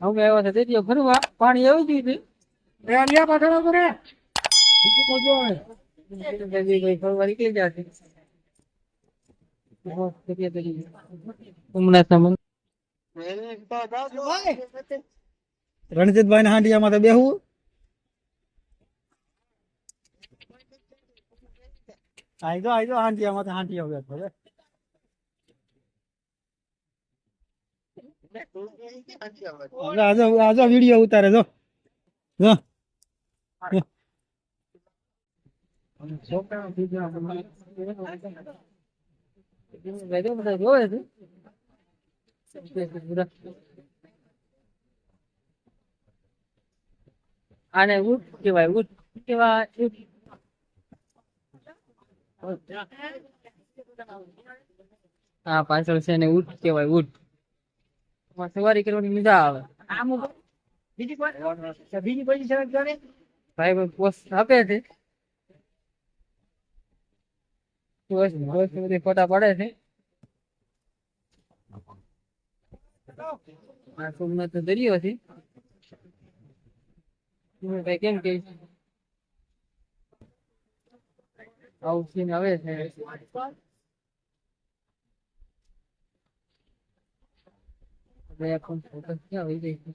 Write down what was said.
અમે આવ્યા છે તેથી ફરવા પાણી આવી ગયું છે. એ અલિયા પાછળ કરે બીજું કોઈ જોવા? ફરવા નીકળી જશે રણજીતભાઈ ના હાંડિયામાં તો બેહવું આઈ જો આઈ જો હાંડિયામાં તો હાંડિયા બેઠો આજો વીડિયો ઉતારે, જો. જો. આને ઉટ કેવાય ઉટ કેવાય હા, પાછળ છે ને ઉટ કેવાય એમાં સવારી કરવાની મજા આવે. આમ બીજી કોઈ? બીજી કોઈ સરસ જાણે ભાઈ પોસ્ટ આપે છે. બધી ફોટા પડે છે. આ સોમનાથ દરિયો છે. ભાઈ કેમ કે? આવું સીન આવે છે. હવે આખો ફોટો ક્યાં આવી જાય છે